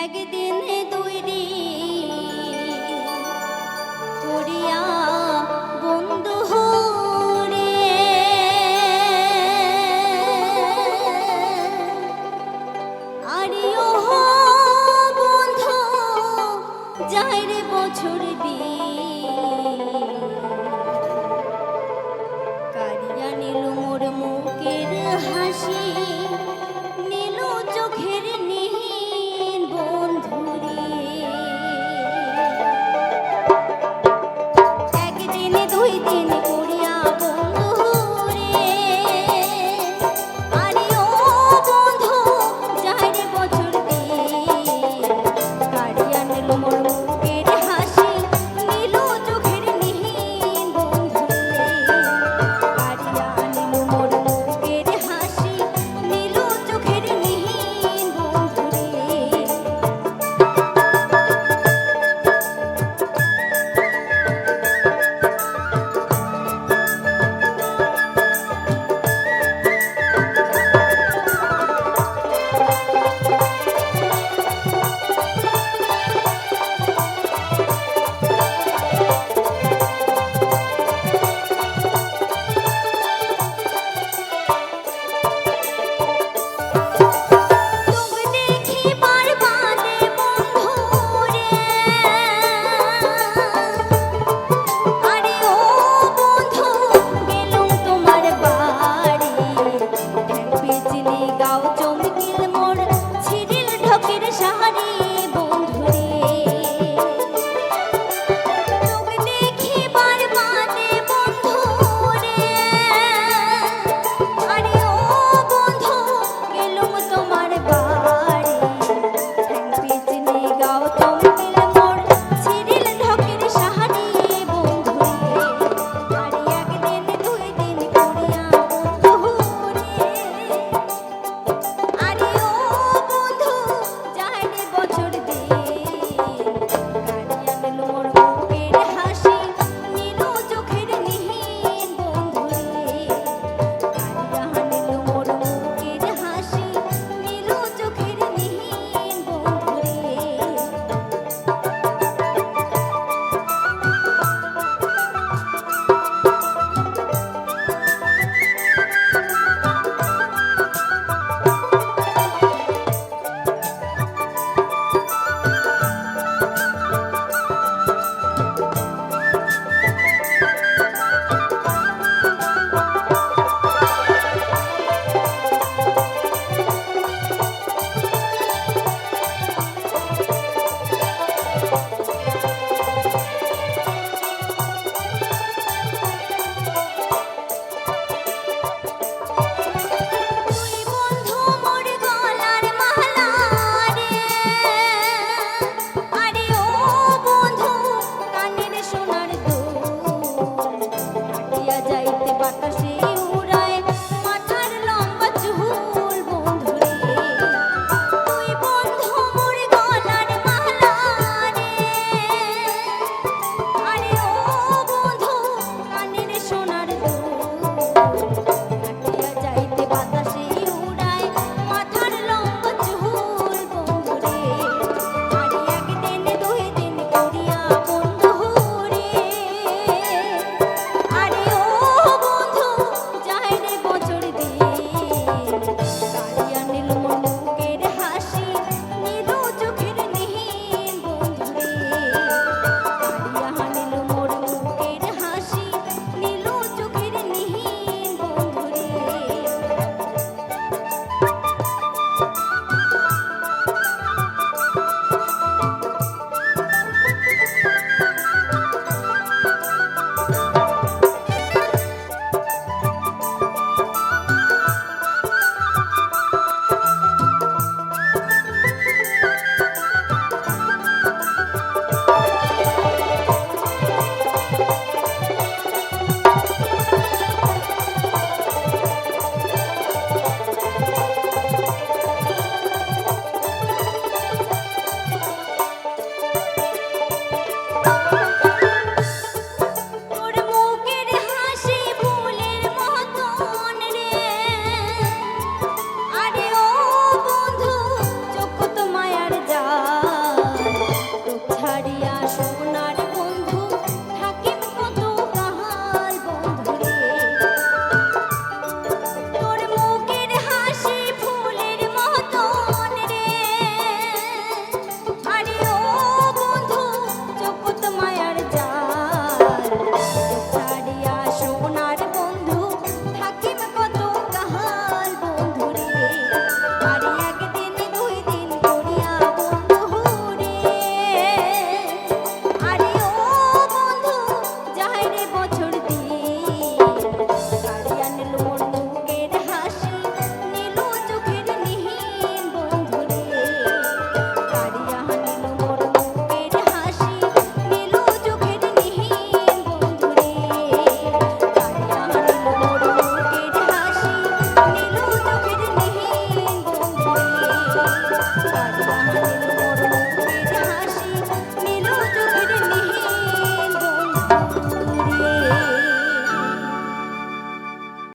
একদিন দুই দিন করিয়া বন্ধু হরে। আরিও বন্ধু, যাই রে বছর দিন। কারিয়া নিল মোর মুখের হাসি।